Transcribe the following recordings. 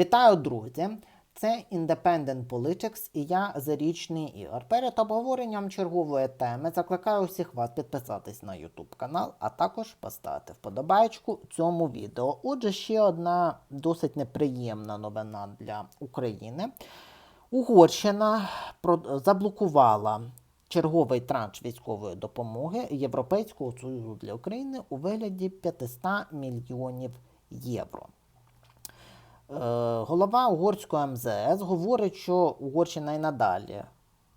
Вітаю, друзі! Це Independent Politics і я Зарічний Ігор. Перед обговоренням чергової теми закликаю всіх вас підписатись на YouTube канал, а також поставити вподобайку цьому відео. Отже, ще одна досить неприємна новина для України. Угорщина заблокувала черговий транш військової допомоги Європейського Союзу для України у вигляді 500 мільйонів євро. Е, Голова угорського МЗС говорить, що Угорщина і надалі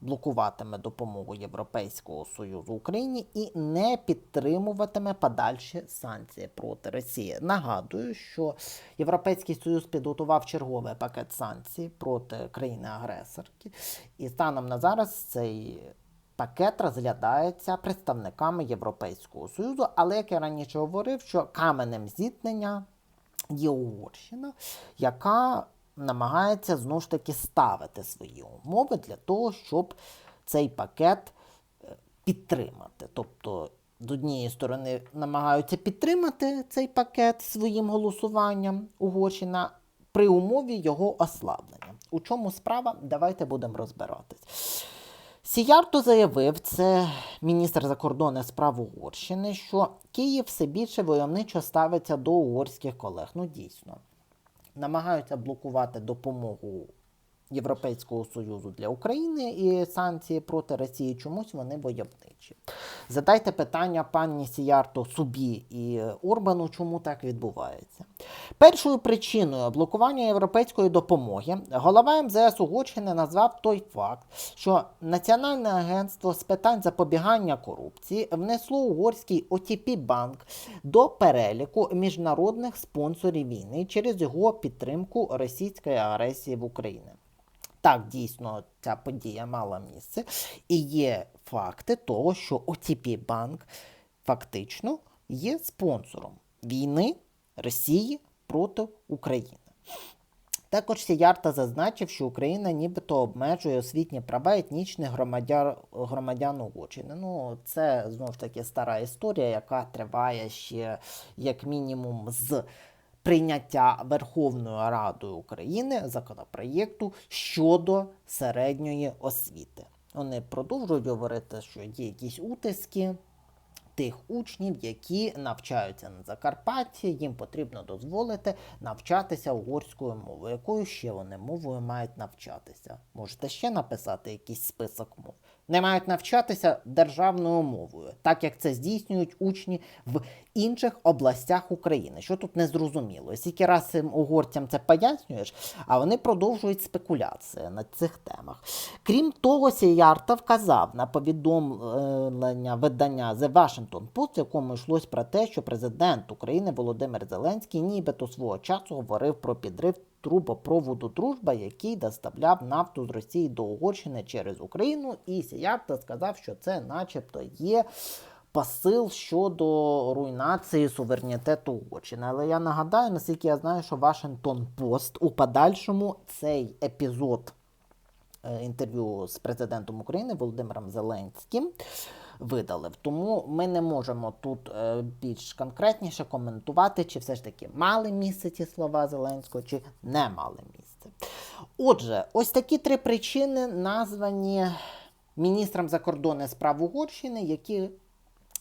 блокуватиме допомогу Європейського Союзу Україні і не підтримуватиме подальші санкції проти Росії. Нагадую, що Європейський Союз підготував черговий пакет санкцій проти країни-агресорки, і станом на зараз цей пакет розглядається представниками Європейського Союзу, але як я раніше говорив, що каменем зіткнення є Угорщина, яка намагається знову ж таки ставити свої умови для того, щоб цей пакет е, підтримати. Тобто, з однієї сторони, намагаються підтримати цей пакет своїм голосуванням Угорщина при умові його ослаблення. У чому справа? Давайте будемо розбиратись. Сіярто заявив, це міністр закордонних справ Угорщини, що Київ все більше войовничо ставиться до угорських колег. Ну дійсно, намагаються блокувати допомогу Європейського Союзу для України і санкції проти Росії. Чомусь вони войовничі. Задайте питання пані Сіярто Субі і Орбану, чому так відбувається. Першою причиною блокування європейської допомоги голова МЗС Угорщини назвав той факт, що Національне агентство з питань запобігання корупції внесло угорський OTP банк до переліку міжнародних спонсорів війни через його підтримку російської агресії в Україні. Так, дійсно, ця подія мала місце. І є факти того, що OTP банк фактично є спонсором війни Росії проти України. Також Сіярта зазначив, що Україна нібито обмежує освітні права етнічних громадян, громадян Угорщини. Ну, це знову ж таки стара історія, яка триває ще як мінімум з прийняття Верховною Радою України законопроєкту щодо середньої освіти. Вони продовжують говорити, що є якісь утиски тих учнів, які навчаються на Закарпатті, їм потрібно дозволити навчатися угорською мовою. Якою ще вони мовою мають навчатися? Можете ще написати якийсь список мов. Не мають навчатися державною мовою, так як це здійснюють учні в інших областях України. Що тут не зрозуміло? Скільки раз цим угорцям це пояснюєш, а вони продовжують спекуляції на цих темах. Крім того, Сіярта вказав на повідомлення видання The Washington Post, в якому йшлось про те, що президент України Володимир Зеленський нібито свого часу говорив про підрив трубопроводу Дружба, який доставляв нафту з Росії до Угорщини через Україну. І Сіярта сказав, що це, начебто, є. Посил щодо руйнації суверенітету Угорщини. Але я нагадаю, наскільки я знаю, що Вашингтон Пост у подальшому цей епізод е, інтерв'ю з президентом України Володимиром Зеленським видалив. Тому ми не можемо тут е, більш конкретніше коментувати, чи все ж таки мали місце ці слова Зеленського, чи не мали місце. Отже, ось такі три причини названі міністром закордонних справ Угорщини, які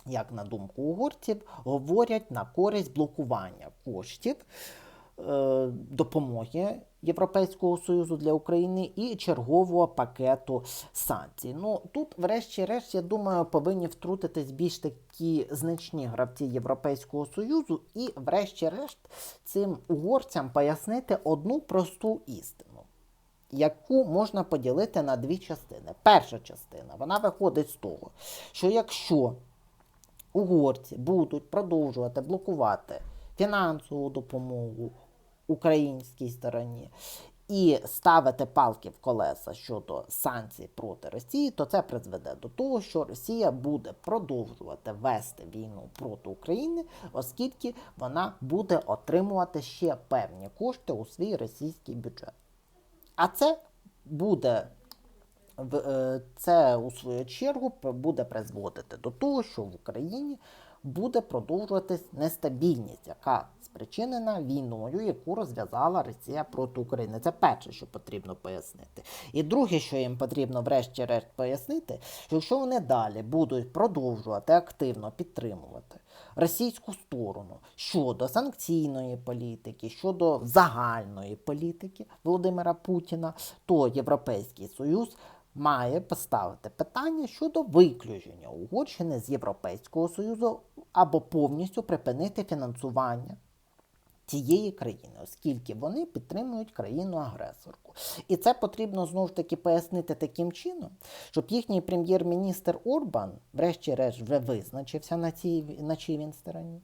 як на думку угорців, говорять на користь блокування коштів е, допомоги Європейського Союзу для України і чергового пакету санкцій. Ну тут, врешті-решт, я думаю, повинні втрутитись більш такі значні гравці Європейського Союзу, і, врешті-решт, цим угорцям пояснити одну просту істину. Яку можна поділити на дві частини. Перша частина вона виходить з того, що якщо угорці будуть продовжувати блокувати фінансову допомогу українській стороні і ставити палки в колеса щодо санкцій проти Росії, то це призведе до того, що Росія буде продовжувати вести війну проти України, оскільки вона буде отримувати ще певні кошти у свій російський бюджет. А це буде це у свою чергу буде призводити до того, що в Україні буде продовжуватись нестабільність, яка спричинена війною, яку розв'язала Росія проти України. Це перше, що потрібно пояснити. І друге, що їм потрібно врешті-решт пояснити, що якщо вони далі будуть продовжувати активно підтримувати російську сторону щодо санкційної політики, щодо загальної політики Володимира Путіна, то Європейський Союз має поставити питання щодо виключення Угорщини з Європейського Союзу або повністю припинити фінансування цієї країни, оскільки вони підтримують країну-агресорку. І це потрібно знову ж таки пояснити таким чином, щоб їхній прем'єр-міністр Орбан, врешті-решт, вже визначився на, цій, на чій він стороні.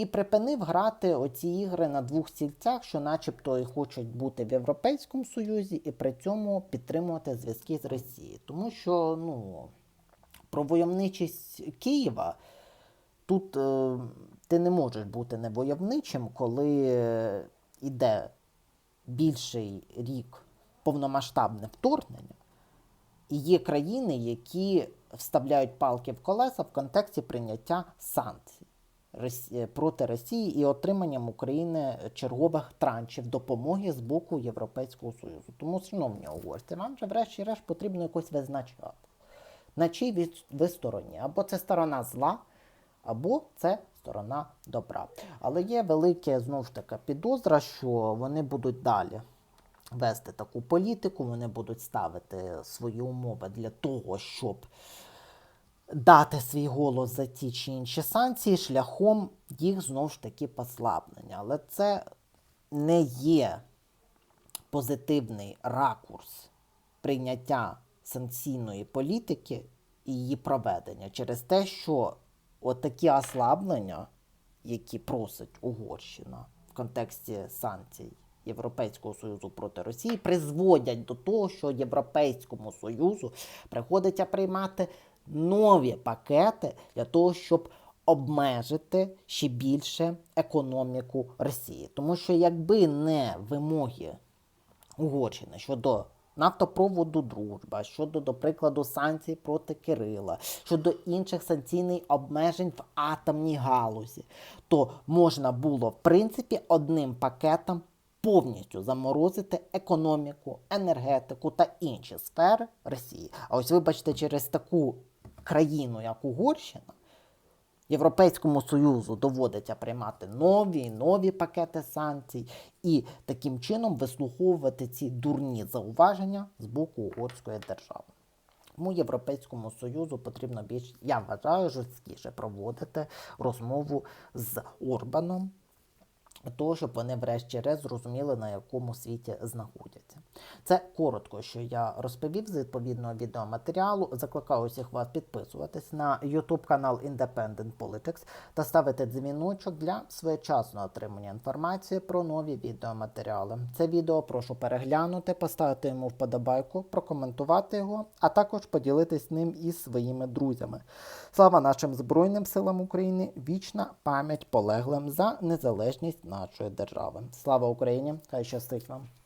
І припинив грати оці ігри на двох стільцях, що начебто і хочуть бути в Європейському Союзі, і при цьому підтримувати зв'язки з Росією. Тому що ну, про войовничість Києва тут е, ти не можеш бути невойовничим, коли е, іде більший рік повномасштабне вторгнення, і є країни, які вставляють палки в колеса в контексті прийняття санкцій проти Росії і отриманням України чергових траншів допомоги з боку Європейського Союзу. Тому, шановні угорці, вам же врешті-решт потрібно якось визначати, на ви, ви стороні. Або це сторона зла, або це сторона добра. Але є велике знову ж таки підозра, що вони будуть далі вести таку політику, вони будуть ставити свої умови для того, щоб дати свій голос за ті чи інші санкції шляхом їх знову ж таки послаблення. Але це не є позитивний ракурс прийняття санкційної політики і її проведення через те, що отакі ослаблення, які просить Угорщина в контексті санкцій Європейського Союзу проти Росії, призводять до того, що Європейському Союзу приходиться приймати нові пакети для того, щоб обмежити ще більше економіку Росії. Тому що якби не вимоги Угорщини щодо нафтопроводу Дружба, щодо, до прикладу, санкцій проти Кирила, щодо інших санкційних обмежень в атомній галузі, то можна було, в принципі, одним пакетом повністю заморозити економіку, енергетику та інші сфери Росії. А ось, вибачте, через таку країну, як Угорщина, Європейському Союзу доводиться приймати нові нові пакети санкцій і таким чином вислуховувати ці дурні зауваження з боку угорської держави. Тому Європейському Союзу потрібно більш, я вважаю, жорсткіше проводити розмову з Орбаном, того, щоб вони врешті-решт зрозуміли, на якому світі знаходяться. Це коротко, що я розповів з відповідного відеоматеріалу. Закликаю усіх вас підписуватись на YouTube канал Independent Politics та ставити дзвіночок для своєчасного отримання інформації про нові відеоматеріали. Це відео прошу переглянути, поставити йому вподобайку, прокоментувати його, а також поділитись ним із своїми друзями. Слава нашим Збройним силам України! Вічна пам'ять полеглим за незалежність нашої держави. Слава Україні! Хай щастить вам!